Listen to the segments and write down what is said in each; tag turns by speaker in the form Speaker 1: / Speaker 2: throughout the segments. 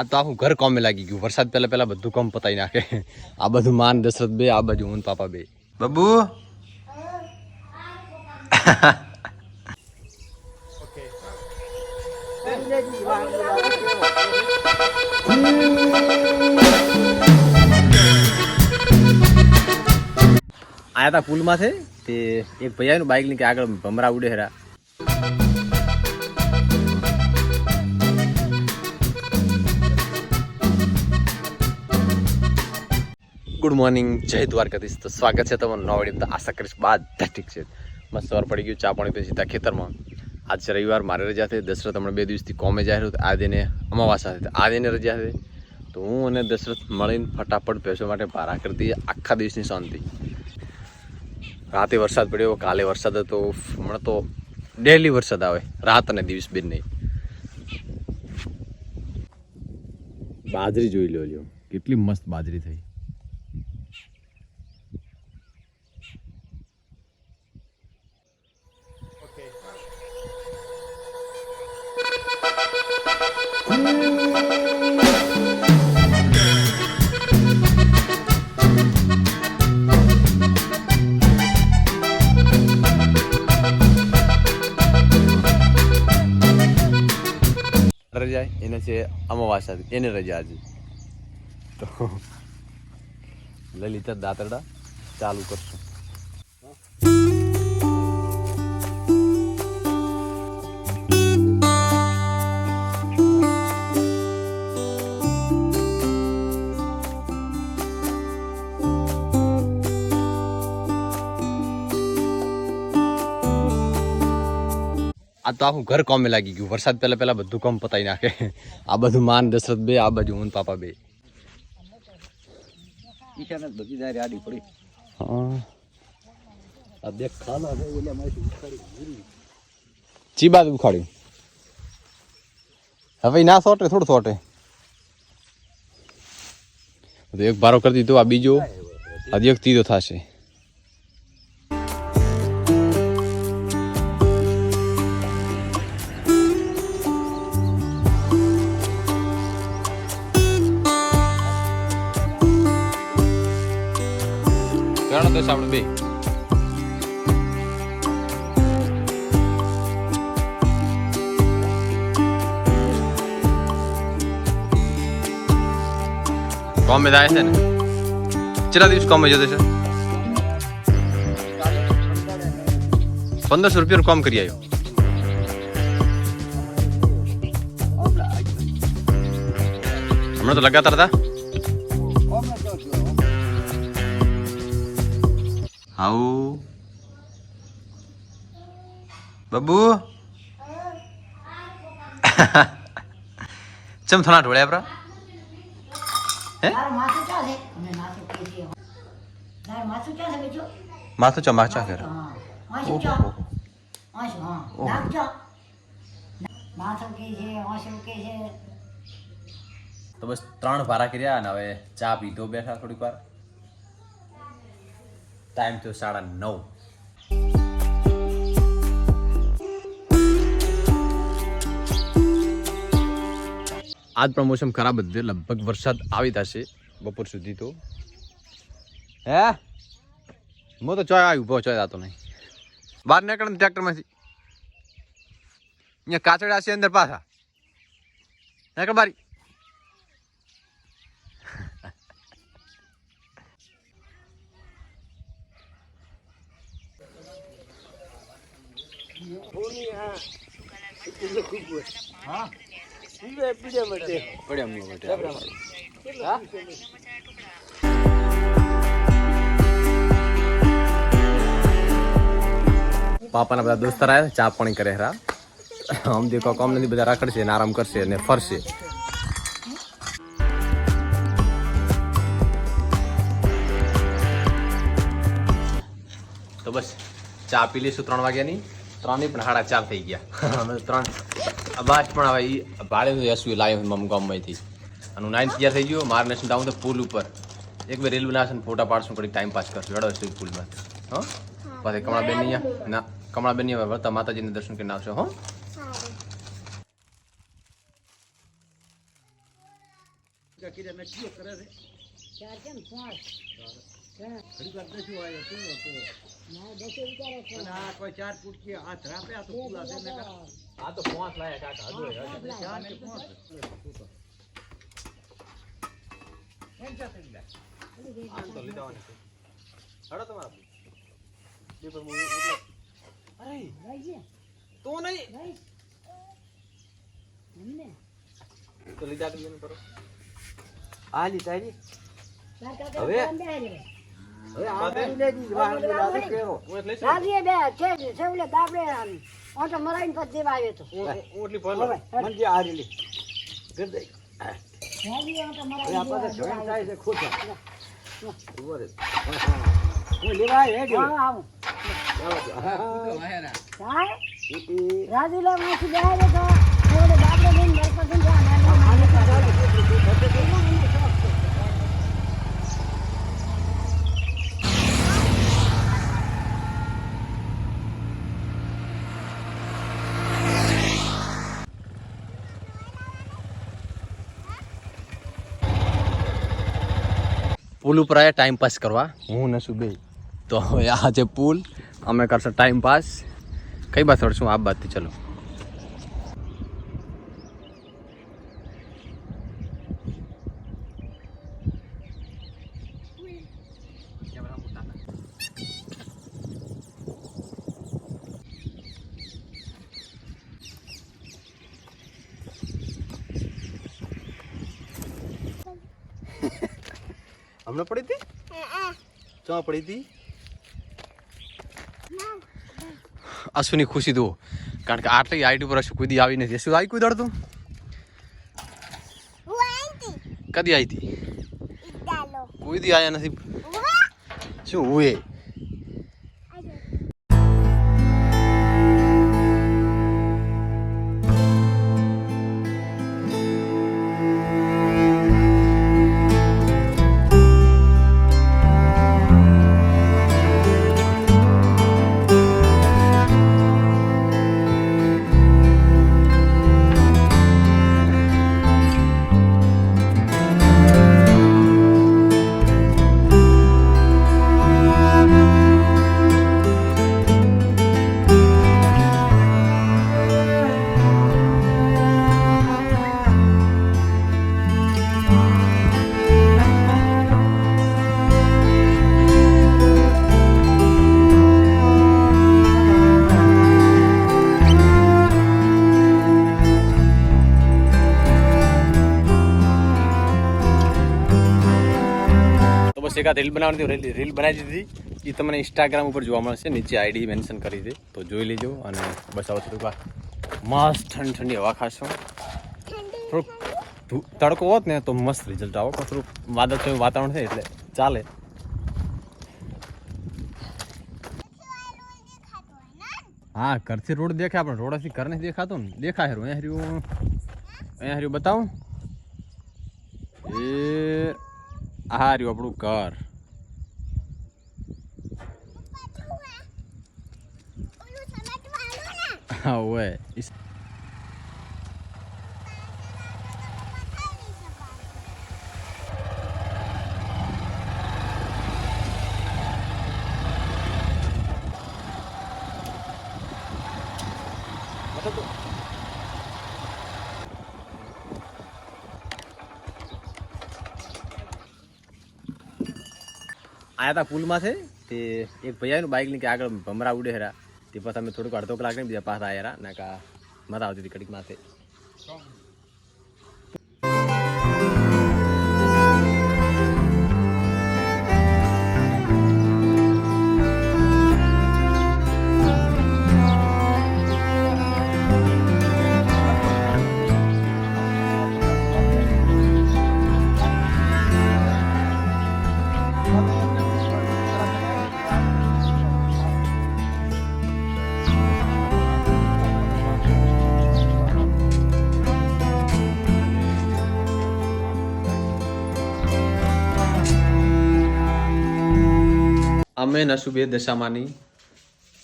Speaker 1: આ તો આખું ઘર કોમે લાગી ગયું. વરસાદ પહેલા પહેલા બધું કોમ પતાવી નાખે. આ બધું માન દશરથ બે આ બાજુ હું પાપા બે. બબુ? આયા તા પુલમાં છે તે એક ભૈયાનું બાઇકની કે આગળ ભમરા ઉડે હેરા. ગુડ મોર્નિંગ, જય દ્વારકાધીશ. તો સ્વાગત છે તમારું નવા તો આશા કરીશ બધા ઠીક છે. મસ્ત સવાર પડી ગયું, ચા પાણી પછી સીધા ખેતરમાં. આજ રવિવાર, મારે રજા થઈ દશરથ હમણાં બે દિવસથી કોમે જાય હતું આ દિને અમાવાસા હતી આ દિને રજા હતી તો હું અને દશરથ મળીને ફટાફટ ભેંસો માટે ભારા કરતી આખા દિવસની શાંતિ. રાતે વરસાદ પડ્યો, કાલે વરસાદ હતો. હમણાં તો ડેલી વરસાદ આવે. રાત અને દિવસ બેન. નહીં બાજરી જોઈ લો લ્યો. કેટલી મસ્ત બાજરી થઈ. રજા એને છે અમાવાસા એને રજા આજે તો લલિતા દાતરડા ચાલુ કરશું. આ તો આખું ઘર કોમે લાગી ગયું વરસાદ પહેલા પહેલા બધું કામ પતાઈ નાખે આ બધું માન દશરથ બે આ બાજુ હું ને પાપા બે
Speaker 2: ઈશાને બધી દારી આડી પડી
Speaker 1: હા
Speaker 2: આ બે ખાના છે એટલે મારી ઉખાડી
Speaker 1: ચી બાદ ઉખાડ્યું હવે ના સોટે થોડું સોટે તો એક બારો કરી દીધો આ બીજો હજી એક ત્રીજો થશે દસ આપણે બે. કોમે જાય છે ને? કેટલા દિવસ કોમે જતો છે? પંદરસો રૂપિયાનું કામ કરી આવ્યો. હમણાં તો લગાતાર હતા? આવું બબુ ચમ થોડા ઢોળ્યા આપણા હે?
Speaker 3: માથું ક્યાં છે? અમે માથું
Speaker 1: ચમાચા કરે તો બસ ત્રણ ભારા કર્યા અને હવે ચા પીધો બેઠા થોડીક વાર. ટાઈમ થયો સાડા નવ. આજ પણ મોસમ ખરાબ જ લગભગ વરસાદ આવી થશે બપોર સુધી તો. હે? હું તો ચોય આવી, ઊભો ચોય જાતો નહીં. બહાર નીકળે ને ટ્રેક્ટરમાંથી. અહીંયા કાચડા છે અંદર પાછા. નીકળ બારી. પાપાના બધા દોસ્તાર આવ્યા ચા પાણી કરે હરા આમ દેખો કામ નથી બધા રાખડશે અને આરામ કરશે અને ફરશે. તો બસ, ચા પી લઈશું ત્રણ વાગ્યાની. ત્રણ પણ સાડા ચાર થઈ ગયા. ત્રણ. બાદ પણ હવે ભાડે યસુ લાવ્યો મમ ગામમાંથી. અને નાઇન્થ તૈયાર થઈ ગયો, મારે નેશન ડાઉન તો પુલ ઉપર. એક બે રેલવે ના ફોટા પાડશું ઘડી ટાઈમ પાસ કરશું. એડો છું પુલમાં હો? પાસે કમળાબેન અહીંયા. ના, કમળાબેન હવે વળતા માતાજીને દર્શન કરીને આવશો, હો?
Speaker 2: કરે છે ઘડીક વાર દસ્યું આવ્યો શું હતો? આ કોઈ ચાર ફૂટકી હાથ રાપે આ તો પૂરા છે ને
Speaker 1: આ તો પાંચ લાયા કાકા હજુ
Speaker 2: ચાર કે પાંચ. કેમ છે થઈ ગયા?
Speaker 1: આમ તો લીધા હોવાની છે. હળો તમારા મૂવી અરે તો નહીં. તો લીધા તો કરો. આ લીધા રી.
Speaker 3: તાર કાકા
Speaker 1: હવે?
Speaker 3: રાજુલા માસી બે આવ્યો તો સેવલે દાબડે લઈને ઘર પર જઈને જા, નાની નાની
Speaker 2: ચાલો,
Speaker 3: નાની.
Speaker 2: એટલું બધું થતું હતું.
Speaker 3: એમાં એનો શોખ છે.
Speaker 1: પુલ ઉપર આવ્યા ટાઈમ પાસ કરવા. હું ને સુબે તો હવે આ છે પુલ. અમે કરશું ટાઈમ પાસ કઈ બાદ વળશું આ બાતથી ચલો. હમણાં પડી હતી? ચા પડી હતી? અશુની ખુશી દો કારણ કે આટલી હાઈટ ઉપર અશ્વ કુદી આવી નથી. શું આવી કુદાડતું? કદી આવી હતી? કુદી આવ્યા નથી. શું હું તો બસ રીલ બનાવવાની હતી રીલ બનાવી દીધી એ તમને ઇન્સ્ટાગ્રામ ઉપર જોવા મળશે, નીચે આઈડી મેન્શન કરી દે, તો જોઈ લેજો અને બસ આવો થોડુંક મસ્ત ઠંડી ઠંડી હવા ખાશો. થોડુંક તડકો હોત ને તો મસ્ત રિઝલ્ટ આવો, પણ થોડુંક થયું, વાતાવરણ છે એટલે ચાલે. હા, ઘરથી રોડ દેખાય, પણ રોડથી ઘર નથી દેખાતો ને. દેખાય હારું અહીંયા હાર્યું અહીંયા હાર્યું બતાવું એ આ રહ્યું આપણું ઘર હા ઓય ઈસ- આયા હતા પુલમાંથી તે એક ભૈયાનું બાઇક લઈને કે આગળ ભમરા ઉડે હેરા. તે પછી અમે થોડુંક અડધો કલાક ને બીજા પાછા આવ્યા ના કા મજા આવતી હતી કડીક માથે અમે નસુબે દશામાની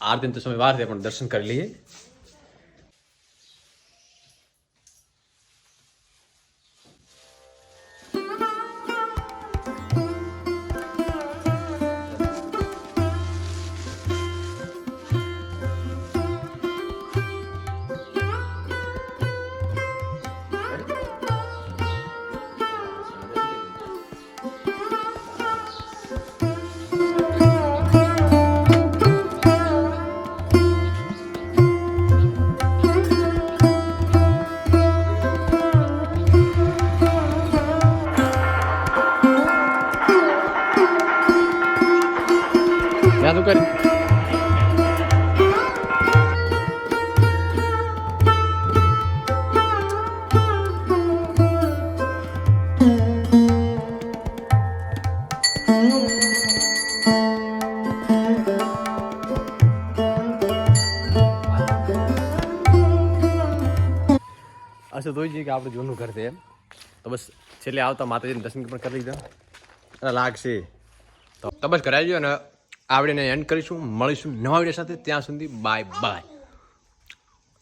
Speaker 1: આરતી તો સમય વાર છે પણ દર્શન કરી લઈએ તો જઈએ કે આપણે જૂનું ઘર છે એમ. તો બસ છેલ્લે આવતા માતાજીને દર્શન પણ કરી લીધા. અને લાગશે. તો તો બસ ઘરે આવજો અને આવડીને એન્ડ કરીશું, મળીશું નવા વીડિયો સાથે. ત્યાં સુધી બાય બાય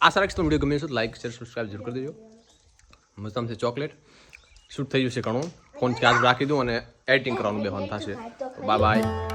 Speaker 1: આશા રાખીશ તો વીડિયો ગમે છે લાઈક શેર સબસ્ક્રાઈબ જરૂર કરી દેજો. મસ્ત છે ચોકલેટ શૂટ થઈ જશે ઘણું. ફોન ચાર્જ રાખી દઉં અને એડિટિંગ કરવાનું બેવાનું થશે. Bye bye